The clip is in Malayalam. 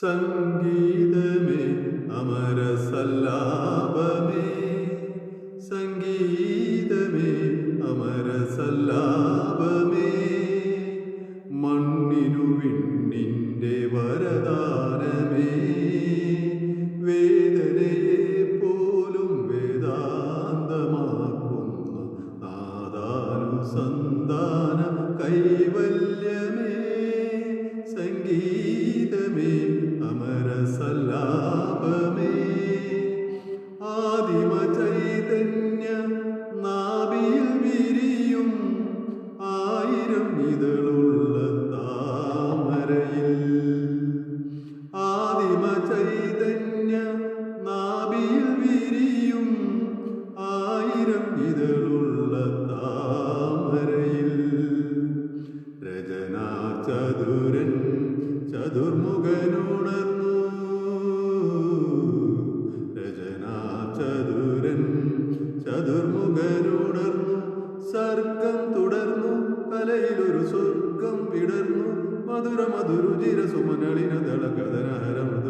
സംഗീതമേ അമരസല്ലാപമേ. സംഗീതമേ അമരസല്ലാപമേ. മണ്ണിനു വിണ്ണിന്റെ വരദാനമേ. വേദനയെ പോലും വേദാന്തമാക്കുന്ന നാദാനുസന്ധാന കൈവല്യമേ ആയിരം ഇതളുള്ള താമരയിൽ. രചനാ ചതുരൻ ചതുർമുഖനുണർന്നു രചനാ ചതുരൻ ചതുർമുഖനുണർന്നു സർഗം തുടർന്നു കലയിലൊരു സ്വർഗം വിടർന്നു. മധുര മധുരുചിര സുമനളിന ദള കഥനഹര മൃദുലധര ഹൃദയ സദന